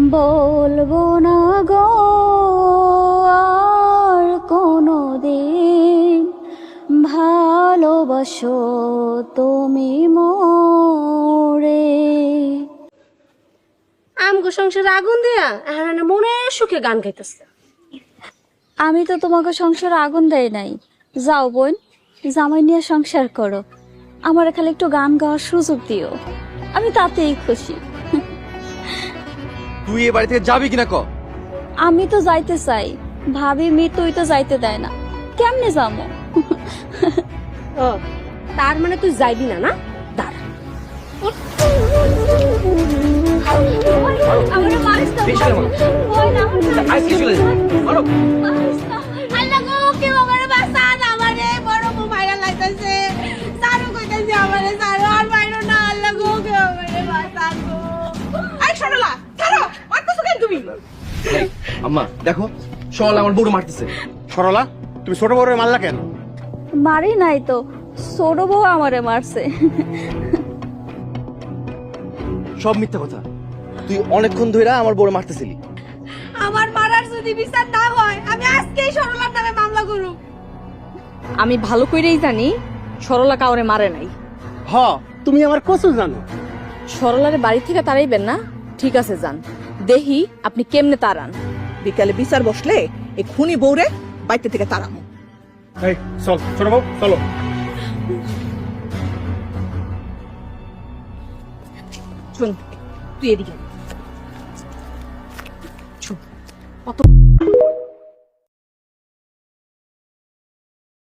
বলব না গো আর কোনো দিন ভালোবাসো তুমি মোরে। আমগো সংসারে আগুন দিয়া এখন মনে সুখে গান গাইতেছে। আমি তো তোমাকে সংসারে আগুন দেয় নাই। যাও বোন জামাই নিয়ে সংসার করো। আমার খালি একটু গান গাওয়ার সুযোগ দিও। আমি তাতেই খুশি। তুই এ বাড়ি থেকে যাবি কিনা ক? আমি তো যাইতে চাই। ভাবি মি তুই তো যাইতে দেয় না। কেমনে যাব ও তার মানে তুই যাইবি না না? দাঁড়া। আমার মারিস না, বেশি না, মা। বোন, আমারে আইস কি চলে যা। আম্মা দেখো সকালে আমার বউরে মারতেছে। সরলা তুমি ছোট বড় মারলা কেন? মারি নাই তো ছোট বউ আমারে মারছে। সব মিথ্যা কথা। তুই অনেকক্ষণ ধরে আমার বউরে মারতেছিলি। আমার মারার যদি বিচার না হয় আমি আজকেই সরলার নামে মামলা করব। আমি ভালো করেই জানি সরলা কাউরে মারে নাই। হ তুমি আমার কচু জানো। সরলারে বাড়ি থেকে তাড়াইবেন না ঠিক আছে যান। দেহি আপনি কেমনে তাড়ান। বিকালে বিচার বসলে এই খুনি বউরে বাইতে থেকে তাড়ামো এই চল ছোট বউ চলো শুন তুই এদিকে। কত